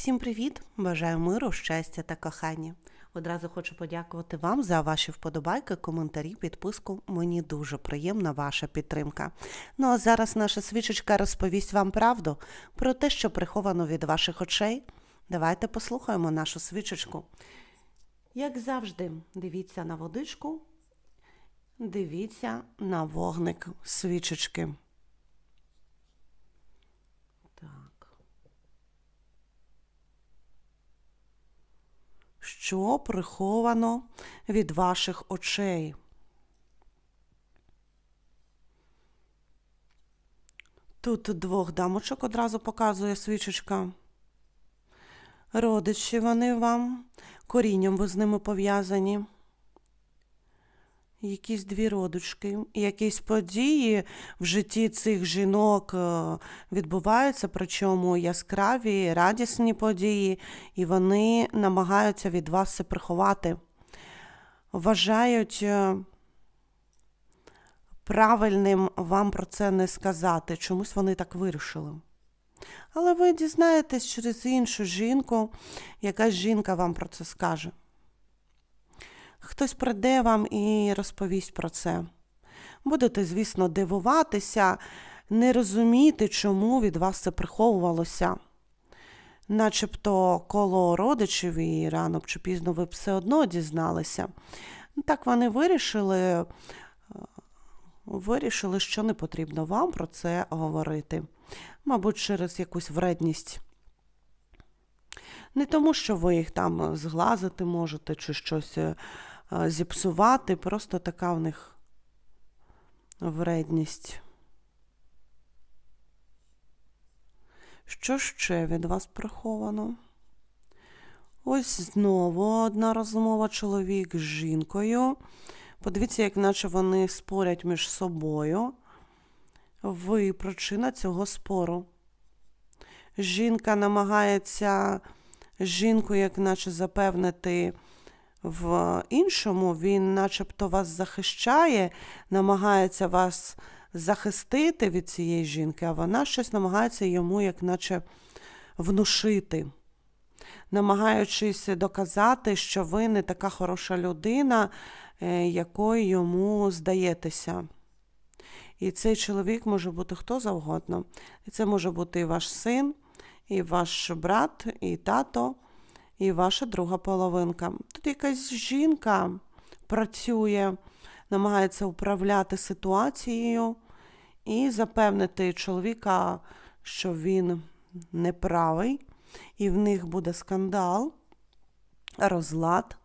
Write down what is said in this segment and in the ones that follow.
Всім привіт! Бажаю миру, щастя та кохання. Одразу хочу подякувати вам за ваші вподобайки, коментарі, підписку. Мені дуже приємна ваша підтримка. Ну а зараз наша свічечка розповість вам правду про те, що приховано від ваших очей. Давайте послухаємо нашу свічечку. Як завжди, дивіться на водичку, дивіться на вогник свічечки. Що приховано від ваших очей? Тут двох дамочок одразу показує свічечка. Родичі вони вам, корінням ви з ними пов'язані. Якісь дві родички, якісь події в житті цих жінок е, відбуваються, причому яскраві, радісні події, і вони намагаються від вас це приховати. Вважають е, правильним вам про це не сказати. Чомусь вони так вирішили. Але ви дізнаєтесь через іншу жінку, якась жінка вам про це скаже. Хтось прийде вам і розповість про це. Будете, звісно, дивуватися, не розуміти, чому від вас це приховувалося. Начебто коло родичів і рано чи пізно ви все одно дізналися. Так вони вирішили, е, вирішили, що не потрібно вам про це говорити. Мабуть, через якусь вредність. Не тому, що ви їх там зглазити можете чи щось е, зіпсувати, просто така в них вредність. Що ще від вас приховано? Ось знову одна розмова чоловік з жінкою. Подивіться, як наче вони спорять між собою. Ви причина цього спору. Жінка намагається жінку, як наче запевнити в іншому, він начебто вас захищає, намагається вас захистити від цієї жінки, а вона щось намагається йому, як наче внушити, намагаючись доказати, що ви не така хороша людина, е, якою йому здаєтеся. І цей чоловік може бути хто завгодно. І це може бути і ваш син, і ваш брат, і тато, і ваша друга половинка. Тут якась жінка працює, намагається управляти ситуацією і запевнити чоловіка, що він неправий, і в них буде скандал, розлад.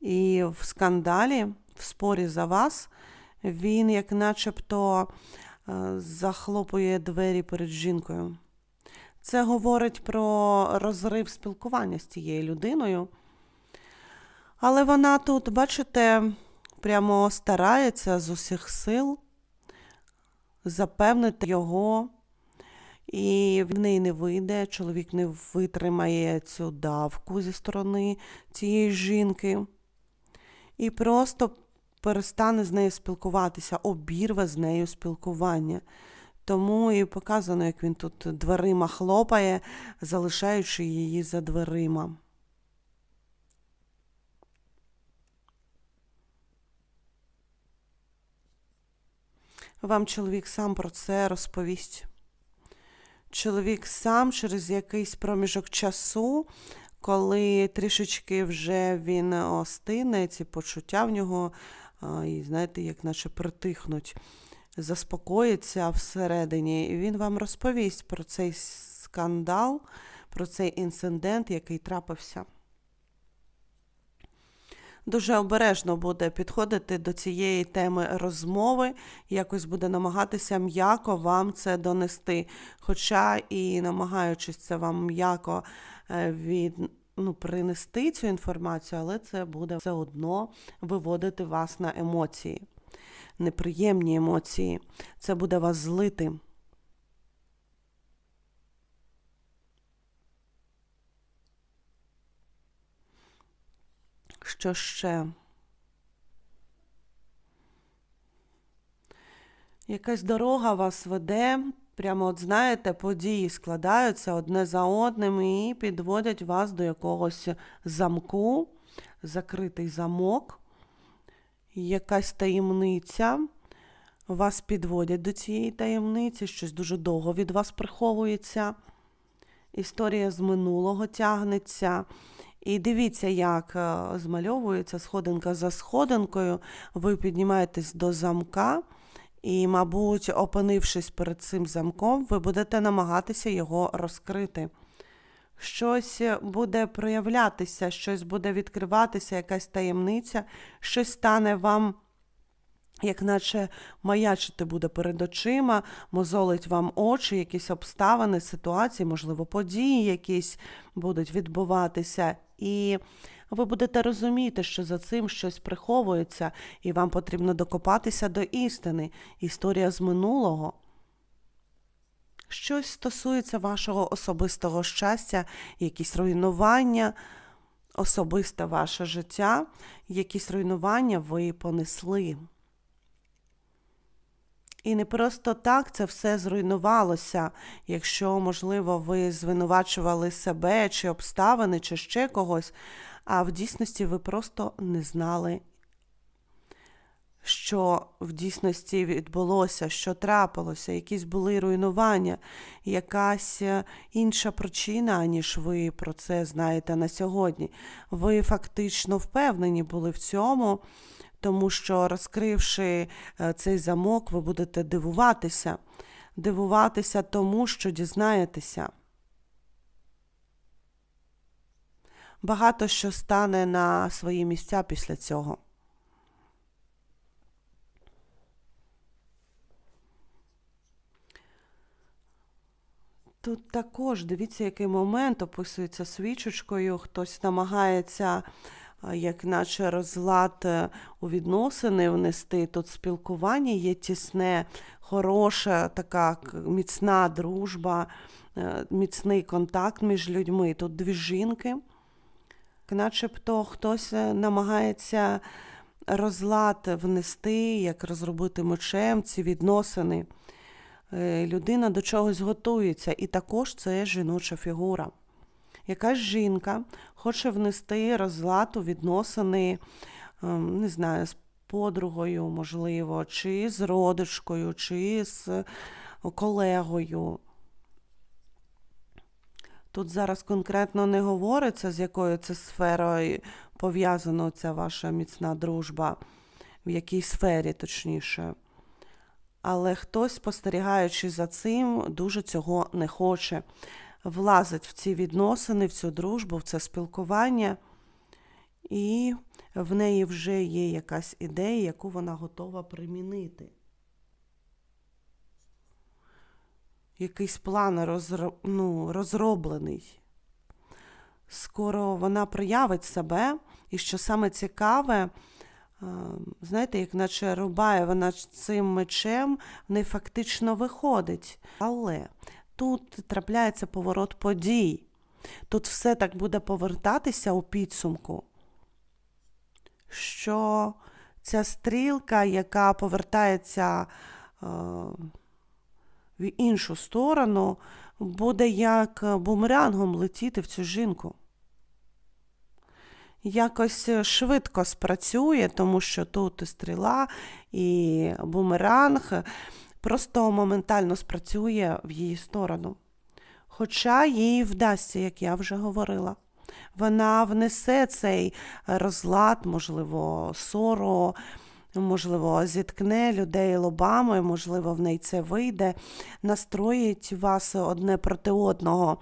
І в скандалі, в спорі за вас, він, як начебто, е, захлопує двері перед жінкою. Це говорить про розрив спілкування з цією людиною. Але вона тут, бачите, прямо старається з усіх сил запевнити його, і в неї не вийде, чоловік не витримає цю давку зі сторони цієї жінки. І просто перестане з нею спілкуватися, обірве з нею спілкування. Тому і показано, як він тут дверима хлопає, залишаючи її за дверима. Вам чоловік сам про це розповість. Чоловік сам через якийсь проміжок часу, коли трішечки вже він остине, ці почуття в нього, і знаєте, як наче притихнуть заспокоїться всередині, і він вам розповість про цей скандал, про цей інцидент, який трапився. Дуже обережно буде підходити до цієї теми розмови, якось буде намагатися м'яко вам це донести. Хоча і намагаючись це вам м'яко е, від, ну, принести цю інформацію, але це буде все одно виводити вас на емоції неприємні емоції. Це буде вас злити. Що ще? Якась дорога вас веде Прямо, от знаєте, події складаються одне за одним і підводять вас до якогось замку, закритий замок, якась таємниця. Вас підводять до цієї таємниці, щось дуже довго від вас приховується. Історія з минулого тягнеться. І дивіться, як е, змальовується сходинка за сходинкою. Ви піднімаєтесь до замка, і, мабуть, опинившись перед цим замком, ви будете намагатися його розкрити. Щось буде проявлятися, щось буде відкриватися, якась таємниця, щось стане вам як наче маячити буде перед очима, мозолить вам очі, якісь обставини, ситуації, можливо, події якісь будуть відбуватися. І ви будете розуміти, що за цим щось приховується, і вам потрібно докопатися до істини. Історія з минулого. Щось стосується вашого особистого щастя, якісь руйнування, особисте ваше життя, якісь руйнування ви понесли. І не просто так це все зруйнувалося, якщо, можливо, ви звинувачували себе чи обставини, чи ще когось, а в дійсності ви просто не знали, що в дійсності відбулося, що трапилося, якісь були руйнування, якась е, інша причина, ніж ви про це знаєте на сьогодні. Ви фактично впевнені були в цьому тому що розкривши е, цей замок, ви будете дивуватися, дивуватися тому, що дізнаєтеся. Багато що стане на свої місця після цього. Тут також дивіться, який момент описується свічечкою, хтось намагається як наче розлад е, у відносини внести. Тут спілкування є тісне, хороша, така міцна дружба, е, міцний контакт між людьми. Тут дві жінки, начебто хтось е, намагається розлад внести, як розробити мечем ці відносини. Людина до чогось готується, і також це жіноча фігура. Якась жінка хоче внести розлад у відносини, ем, не знаю, з подругою, можливо, чи з родичкою, чи з колегою. Тут зараз конкретно не говориться, з якою це сферою пов'язана ця ваша міцна дружба, в якій сфері, точніше. Але хтось, спостерігаючи за цим, дуже цього не хоче влазить в ці відносини, в цю дружбу, в це спілкування, і в неї вже є якась ідея, яку вона готова примінити. Якийсь план розро... ну, розроблений. Скоро вона проявить себе, і що саме цікаве, знаєте, як наче рубає вона цим мечем, не фактично виходить. Але тут трапляється поворот подій. Тут все так буде повертатися у підсумку, що ця стрілка, яка повертається е, в іншу сторону, буде як бумерангом летіти в цю жінку. Якось швидко спрацює, тому що тут і стріла, і бумеранг просто моментально спрацює в її сторону. Хоча їй вдасться, як я вже говорила. Вона внесе цей розлад, можливо, сору, можливо, зіткне людей лобами, можливо, в неї це вийде, настроїть вас одне проти одного.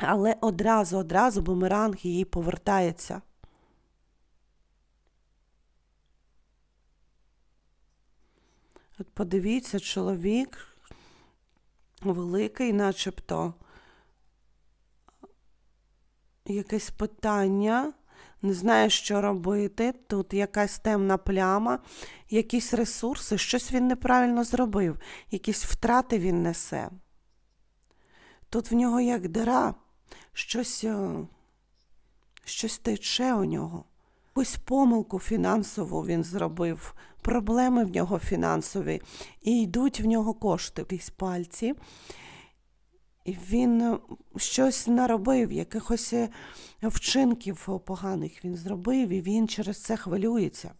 Але одразу, одразу бумеранг її повертається. От подивіться, чоловік великий, начебто якесь питання, не знає, що робити. Тут якась темна пляма, якісь ресурси, щось він неправильно зробив, якісь втрати він несе. Тут в нього як дира, щось, е, щось тече у нього. якусь помилку фінансову він зробив, проблеми в нього фінансові, і йдуть в нього кошти крізь пальці. І він е, щось наробив, якихось е, вчинків поганих він зробив, і він через це хвилюється.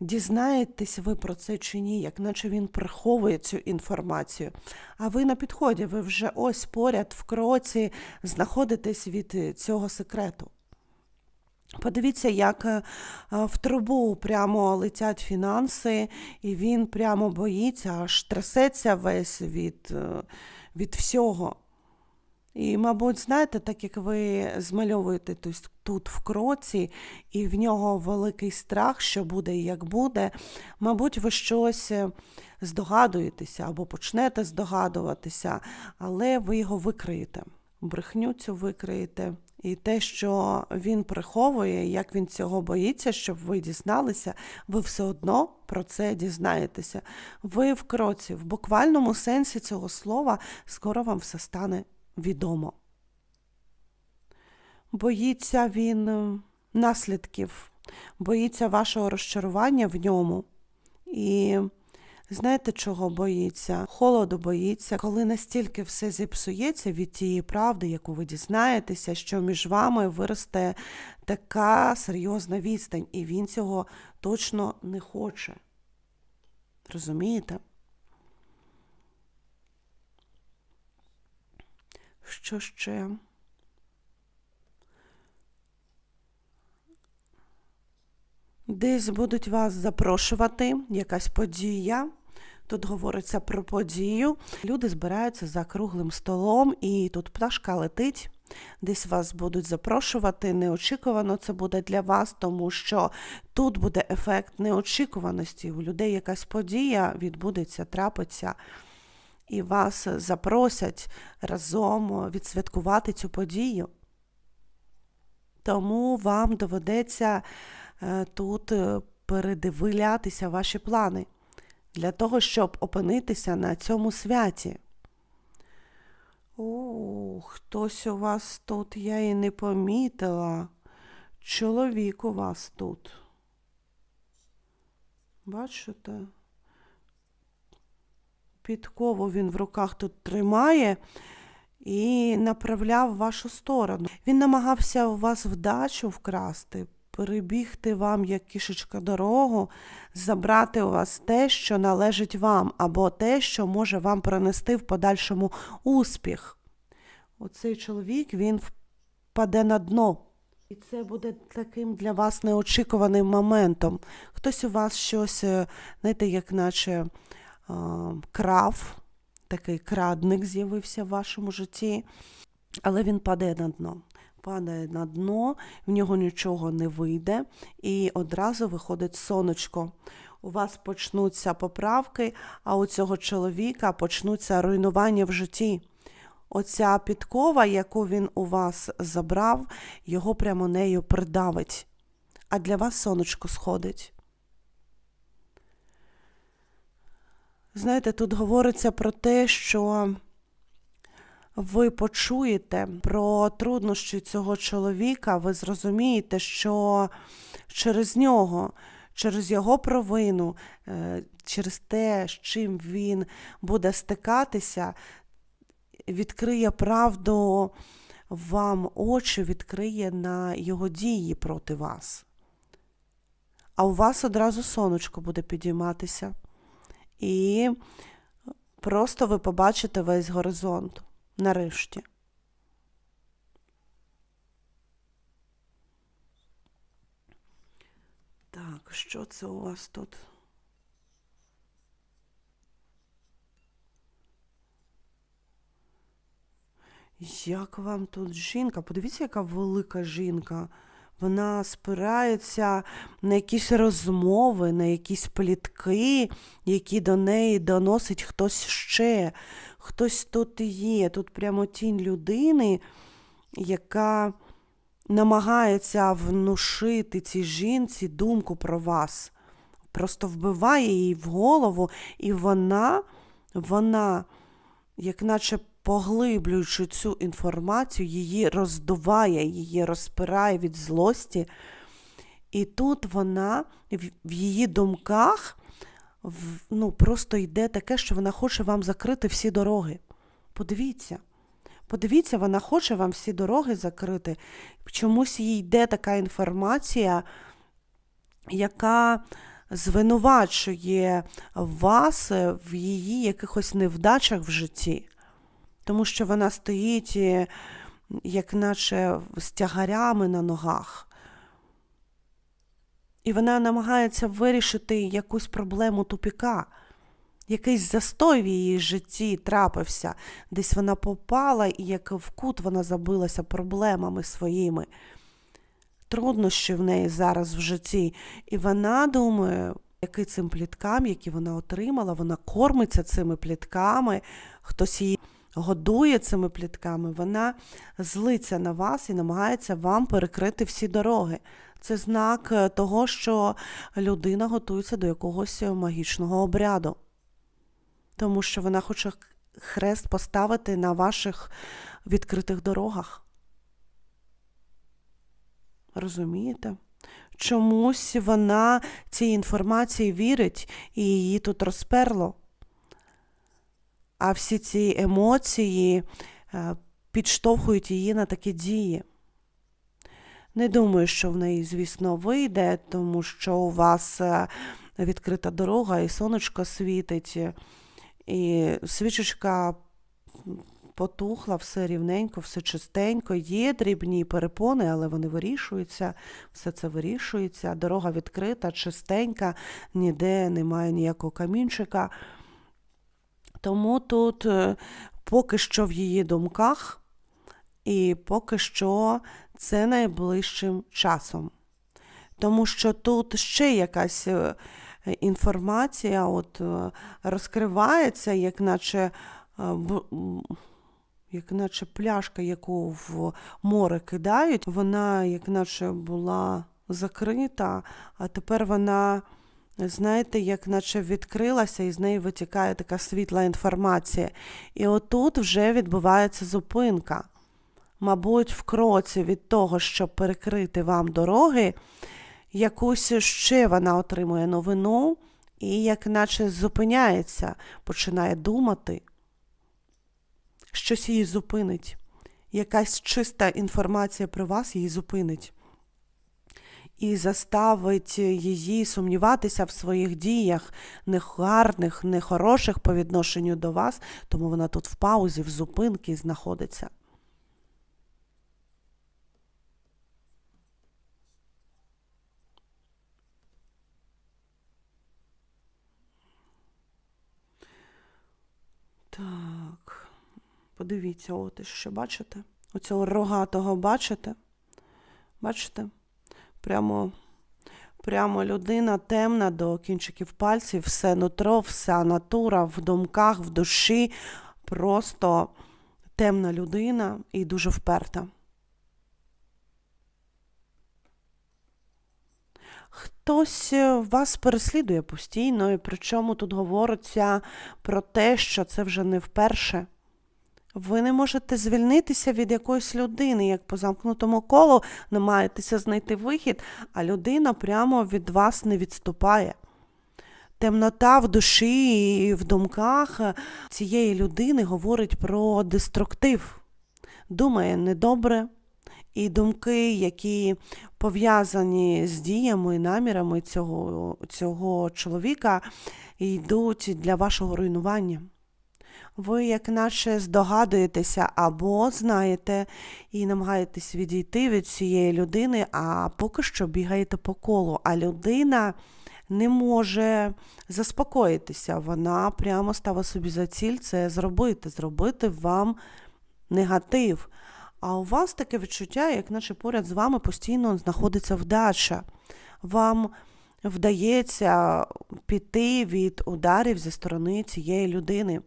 Дізнаєтесь ви про це чи ні, як наче він приховує цю інформацію. А ви на підході, ви вже ось поряд в кроці знаходитесь від е, цього секрету. Подивіться, як е, е, в трубу прямо летять фінанси, і він прямо боїться, аж трясеться весь від, від всього. І, мабуть, знаєте, так як ви змальовуєте тут, в кроці, і в нього великий страх, що буде і як буде, мабуть, ви щось е, здогадуєтеся або почнете здогадуватися, але ви його викриєте. Брехню цю викриєте. І те, що він приховує, як він цього боїться, щоб ви дізналися, ви все одно про це дізнаєтеся. Ви в кроці, в буквальному сенсі цього слова, скоро вам все стане відомо. Боїться він е, наслідків, боїться вашого розчарування в ньому. І знаєте, чого боїться? Холоду боїться, коли настільки все зіпсується від тієї правди, яку ви дізнаєтеся, що між вами виросте така серйозна відстань, і він цього точно не хоче. Розумієте? Що ще? Десь будуть вас запрошувати, якась подія. Тут говориться про подію. Люди збираються за круглим столом, і тут пташка летить. Десь вас будуть запрошувати. Неочікувано це буде для вас, тому що тут буде ефект неочікуваності. У людей якась подія відбудеться, трапиться і вас запросять разом відсвяткувати цю подію. Тому вам доведеться е, тут передивлятися ваші плани для того, щоб опинитися на цьому святі. О, хтось у вас тут я і не помітила. Чоловік у вас тут. Бачите? Підкову він в руках тут тримає і направляв в вашу сторону. Він намагався у вас вдачу вкрасти, перебігти вам, як кішечка дорогу, забрати у вас те, що належить вам, або те, що може вам принести в подальшому успіх. Оцей чоловік він впаде на дно. І це буде таким для вас неочікуваним моментом. Хтось у вас щось, е, знаєте, як наче крав, такий крадник з'явився в вашому житті, але він падає на дно. Падає на дно, в нього нічого не вийде, і одразу виходить сонечко. У вас почнуться поправки, а у цього чоловіка почнуться руйнування в житті. Оця підкова, яку він у вас забрав, його прямо нею придавить. А для вас сонечко сходить. Знаєте, тут говориться про те, що ви почуєте про труднощі цього чоловіка, ви зрозумієте, що через нього, через його провину, е, через те, з чим він буде стикатися, відкриє правду вам очі, відкриє на його дії проти вас. А у вас одразу сонечко буде підійматися і просто ви побачите весь горизонт нарешті. Так, що це у вас тут? Як вам тут жінка? Подивіться, яка велика жінка. Вона спирається на якісь розмови, на якісь плітки, які до неї доносить хтось ще. Хтось тут є. Тут прямо тінь людини, яка намагається внушити цій жінці думку про вас. Просто вбиває її в голову, і вона, вона, як наче поглиблюючи цю інформацію, її роздуває, її розпирає від злості. І тут вона в, її думках ну, просто йде таке, що вона хоче вам закрити всі дороги. Подивіться. Подивіться, вона хоче вам всі дороги закрити. Чомусь їй йде така інформація, яка звинувачує вас в її якихось невдачах в житті. Тому що вона стоїть, е, як наче з тягарями на ногах. І вона намагається вирішити якусь проблему тупіка. Якийсь застой в її житті трапився, десь вона попала, і як в кут вона забилася проблемами своїми. Труднощі в неї зараз в житті. І вона думає, які цим пліткам, які вона отримала, вона кормиться цими плітками, хтось її годує цими плітками, вона злиться на вас і намагається вам перекрити всі дороги. Це знак е, того, що людина готується до якогось е, магічного обряду. Тому що вона хоче хрест поставити на ваших відкритих дорогах. Розумієте? Чомусь вона цій інформації вірить і її тут розперло. А всі ці емоції е, підштовхують її на такі дії. Не думаю, що в неї, звісно, вийде, тому що у вас е, відкрита дорога, і сонечко світить, і свічечка потухла, все рівненько, все чистенько. Є дрібні перепони, але вони вирішуються, все це вирішується. Дорога відкрита, чистенька, ніде немає ніякого камінчика. Тому тут е, поки що в її думках, і поки що це найближчим часом. Тому що тут ще якась е, інформація от, е, розкривається, як наче, як наче пляшка, яку в море кидають, вона як наче була закрита, а тепер вона, знаєте, як наче відкрилася, і з неї витікає така світла інформація. І отут вже відбувається зупинка. Мабуть, в кроці від того, щоб перекрити вам дороги, якусь ще вона отримує новину і, як наче, зупиняється, починає думати. Щось її зупинить. Якась чиста інформація про вас її зупинить. І заставить її сумніватися в своїх діях, негарних, нехороших по відношенню до вас, тому вона тут в паузі, в зупинці знаходиться. Так, подивіться, от що бачите? Оцього рогатого бачите? Бачите? Прямо, прямо людина темна до кінчиків пальців, все нутро, вся натура в думках, в душі. Просто темна людина і дуже вперта. Хтось е, вас переслідує постійно, і причому тут говориться про те, що це вже не вперше. Ви не можете звільнитися від якоїсь людини, як по замкнутому колу, намагаєтеся знайти вихід, а людина прямо від вас не відступає. Темнота в душі і в думках цієї людини говорить про деструктив. Думає недобре, і думки, які пов'язані з діями і намірами цього, цього чоловіка, йдуть для вашого руйнування. Ви, як наче, здогадуєтеся або знаєте і намагаєтесь відійти від цієї людини, а поки що бігаєте по колу. А людина не може заспокоїтися. Вона прямо ставить собі за ціль це зробити, зробити вам негатив. А у вас таке відчуття, як наче поряд з вами постійно знаходиться вдача. Вам вдається піти від ударів зі сторони цієї людини.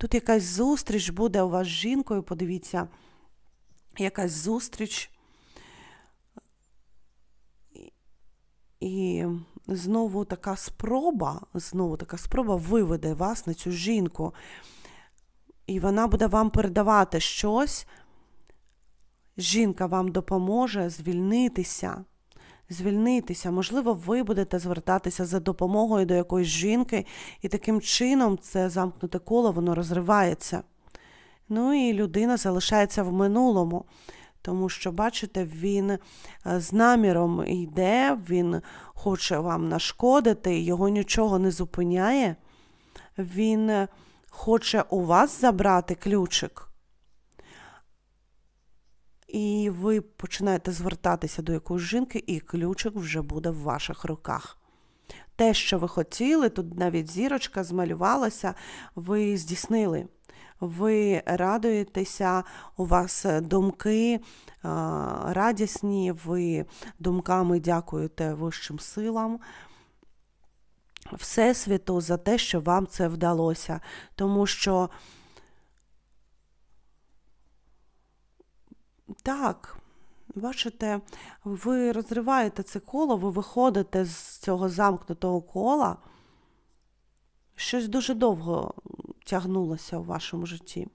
Тут якась зустріч буде у вас з жінкою, подивіться, якась зустріч. І знову така спроба, знову така спроба виведе вас на цю жінку. І вона буде вам передавати щось. Жінка вам допоможе звільнитися, звільнитися. Можливо, ви будете звертатися за допомогою до якоїсь жінки, і таким чином це замкнуте коло, воно розривається. Ну і людина залишається в минулому. Тому що, бачите, він е, з наміром йде, він хоче вам нашкодити, його нічого не зупиняє. Він е, хоче у вас забрати ключик. І ви починаєте звертатися до якоїсь жінки, і ключик вже буде в ваших руках. Те, що ви хотіли, тут навіть зірочка змалювалася, ви здійснили. Ви радуєтеся, у вас думки радісні, ви думками дякуєте вищим силам. Всесвіту за те, що вам це вдалося. Тому що так, бачите, ви розриваєте це коло, ви виходите з цього замкнутого кола. Щось дуже довго тягнулося у вашому житті.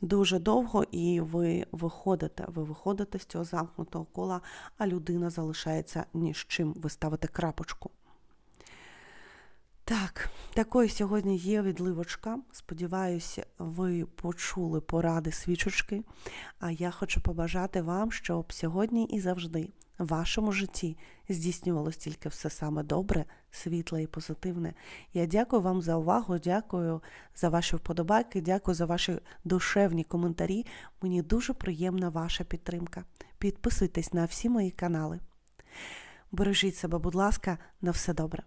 Дуже довго, і ви виходите, ви виходите з цього замкнутого кола, а людина залишається ні з чим. Ви ставите крапочку. Так, такою сьогодні є відливочка. Сподіваюся, ви почули поради свічечки. А я хочу побажати вам, щоб сьогодні і завжди в вашому житті здійснювалось тільки все саме добре, світле і позитивне. Я дякую вам за увагу, дякую за ваші вподобайки, дякую за ваші душевні коментарі. Мені дуже приємна ваша підтримка. Підписуйтесь на всі мої канали. Бережіть себе, будь ласка, на все добре.